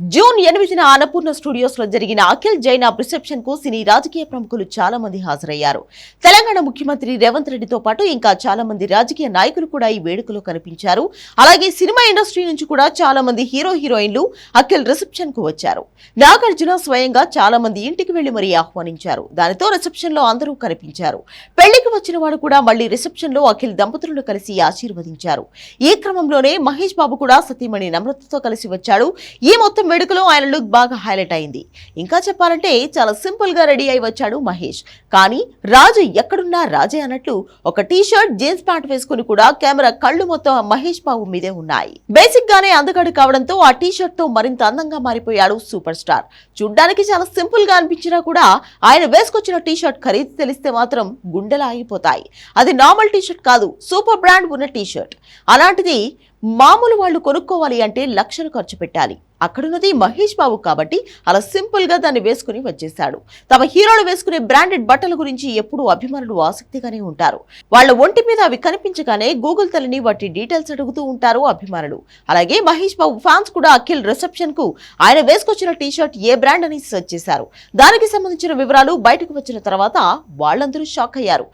June ఎనిమిదిన అన్నపూర్ణ స్టూడియోస్లో జరిగిన అఖిల్ జైనాబ్ రిసెప్షన్కు సినీ రాజకీయ ప్రముఖులు చాలా మంది హాజరయ్యారు. తెలంగాణ ముఖ్యమంత్రి రేవంత్ రెడ్డితో పాటు ఇంకా చాలా మంది రాజకీయ నాయకులు కూడా ఈ వేడుకలో కనిపించారు. అలాగే సినిమా ఇండస్ట్రీ నుంచి కూడా చాలా మంది హీరో హీరోయిన్లు అఖిల్ రిసెప్షన్కు వచ్చారు. నాగార్జున స్వయంగా చాలా మంది ఇంటికి వెళ్ళి మరీ ఆహ్వానించారు. దానితో రిసెప్షన్లో అందరూ కనిపించారు. పెళ్ళి వచ్చిన వాడు కూడా మళ్ళీ రిసెప్షన్లో అఖిల్ దంపతులను కలిసి ఆశీర్వదించారు. ఈ క్రమంలోనే మహేష్ బాబు కూడా సతీమణి నమ్రతతో కలిసి వచ్చాడు. ఈ మొత్తం వేడుకలో ఆయన లుక్ బాగా హైలైట్ అయింది. ఇంకా చెప్పాలంటే చాలా సింపుల్గా రెడీ అయి వచ్చాడు మహేష్. కానీ రాజు ఎక్కడున్నా రాజే అన్నట్లు ఒక టీ షర్ట్ జీన్స్ ప్యాంట్ వేసుకుని కూడా కెమెరా కళ్ళు మొత్తం మహేష్ బాబు మీదే ఉన్నాయి. బేసిక్ గానే అందగాడు కావడంతో ఆ టీ షర్ట్తో మరింత అందంగా మారిపోయాడు సూపర్ స్టార్. చూడ్డానికి చాలా సింపుల్గా అనిపించినా కూడా ఆయన వేసుకొచ్చిన టీ షర్ట్ ఖరీదు తెలిస్తే మాత్రం గుండెలు ఆగిపోతాయి అది నార్మల్ టీషర్ట్ కాదు సూపర్ బ్రాండ్ ఉన్న టీషర్ట్. అలాంటిది మామూలు వాళ్ళు కొనుక్కోవాలి అంటే లక్షలు ఖర్చు పెట్టాలి. అక్కడున్నది మహేష్ బాబు కాబట్టి అలా సింపుల్గా దాన్ని వేసుకుని వచ్చేశాడు. తమ హీరోలు వేసుకునే బ్రాండెడ్ బట్టల గురించి ఎప్పుడూ అభిమానులు ఆసక్తిగానే ఉంటారు. వాళ్ళ ఒంటి మీద అవి కనిపించగానే గూగుల్ తల్లిని వాటి డీటెయిల్స్ అడుగుతూ ఉంటారు అభిమానులు. అలాగే మహేష్ బాబు ఫ్యాన్స్ కూడా అఖిల్ రిసెప్షన్కు ఆయన వేసుకొచ్చిన టీ షర్ట్ ఏ బ్రాండ్ అని సెర్చ్ చేశారు. దానికి సంబంధించిన వివరాలు బయటకు వచ్చిన తర్వాత వాళ్ళందరూ షాక్ అయ్యారు.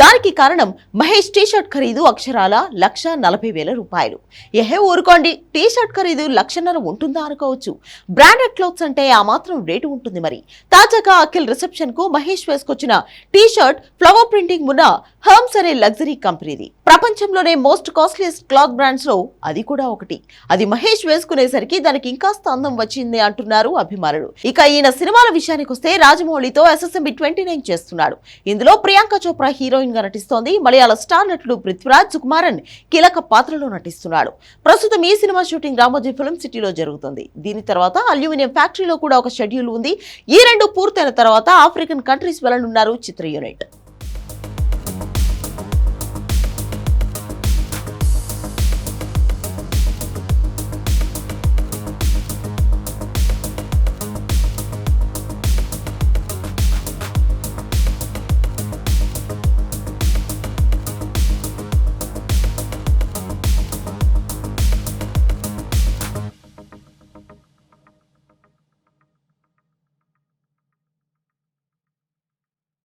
దానికి కారణం మహేష్ టీ షర్ట్ ఖరీదు అక్షరాల లక్ష నలభై వేల రూపాయలు. ఏహే ఊరుకోండి టీషర్ట్ ఖరీదు లక్షన్నర ఉంటుందా అనుకోవచ్చు బ్రాండెడ్ క్లోత్స్ అంటే ఆ మాత్రం రేటు ఉంటుంది మరి. తాజాగా అఖిల్ రిసెప్షన్కు మహేష్ వేసుకొచ్చిన టీ షర్ట్ ఫ్లవర్ ప్రింటింగ్ ఉన్న హర్మ్స్ అనే లగ్జరీ కంపెనీది. ప్రపంచంలోనే మోస్ట్ కాస్ట్లీస్ట్ క్లాత్ బ్రాండ్స్లో అది కూడా ఒకటి. అది మహేష్ వేసుకునేసరికి దానికి ఇంకాస్త అందం వచ్చింది అంటున్నారు అభిమానులు. ఇక ఈయన సినిమాల విషయానికి వస్తే రాజమౌళితో ఎస్ఎస్ఎంబి ట్వంటీ నైన్ చేస్తున్నాడు. ఇందులో ప్రియాంక చోప్రా హీరోయిన్గా నటిస్తోంది. మలయాళ స్టార్ నటుడు పృథ్వీరాజ్ సుకుమారన్ కీలక పాత్రలో నటిస్తున్నాడు. ప్రస్తుతం ఈ సినిమా షూటింగ్ రామోజీ ఫిల్మ్ సిటీలో జరుగుతుంది. దీని తర్వాత అల్యూమినియం ఫ్యాక్టరీలో కూడా ఒక షెడ్యూల్ ఉంది. ఈ రెండు పూర్తయిన తర్వాత ఆఫ్రికన్ కంట్రీస్ వెళ్ళనున్నారు చిత్ర యూనిట్.